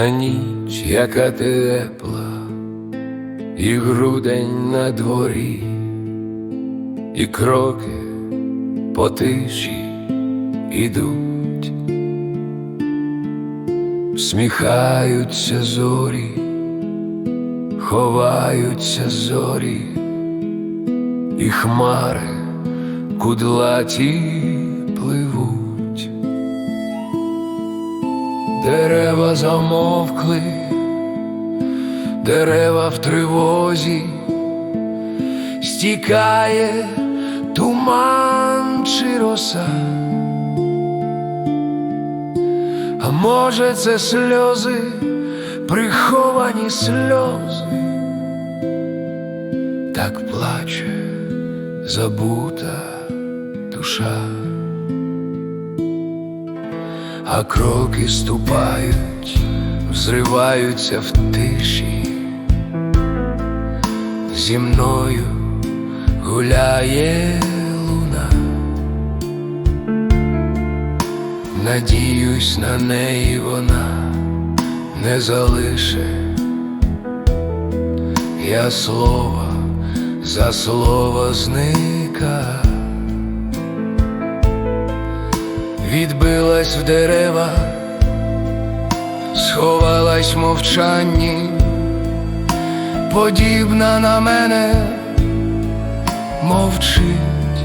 а ніч, яка тепла, і грудень на дворі, і кроки по тиші ідуть, всміхаються зорі, ховаються зорі, і хмари кудлаті Дерева замовкли, дерева в тривозі, стікає туман чи роса. А може, це сльози, приховані сльози, так плаче забута душа а кроки ступають, взриваються в тиші, зі мною гуляє луна, надіюсь на неї вона не залише, я слова за слово зникаю. Відбилась в дерева, сховалась в мовчанні, подібна на мене мовчить,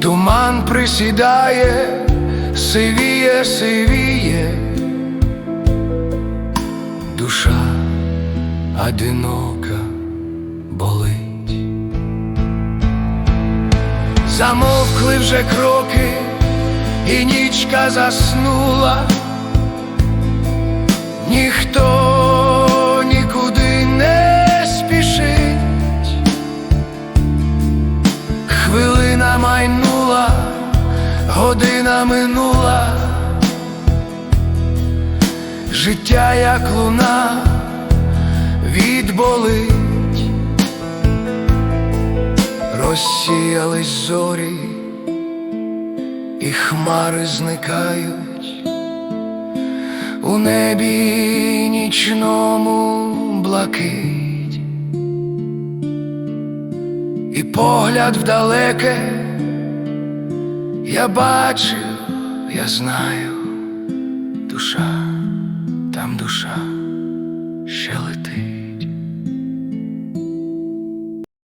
туман присідає, сивіє, сивіє, душа одинока болить. Замовкли вже кроки, і нічка заснула, ніхто нікуди не спішить, хвилина майнула, година минула, життя як луна відболить. Розсіялись зорі, і хмари зникають у небі нічному блакить, і погляд вдалеке я бачив, я знаю, душа, там душа ще летить.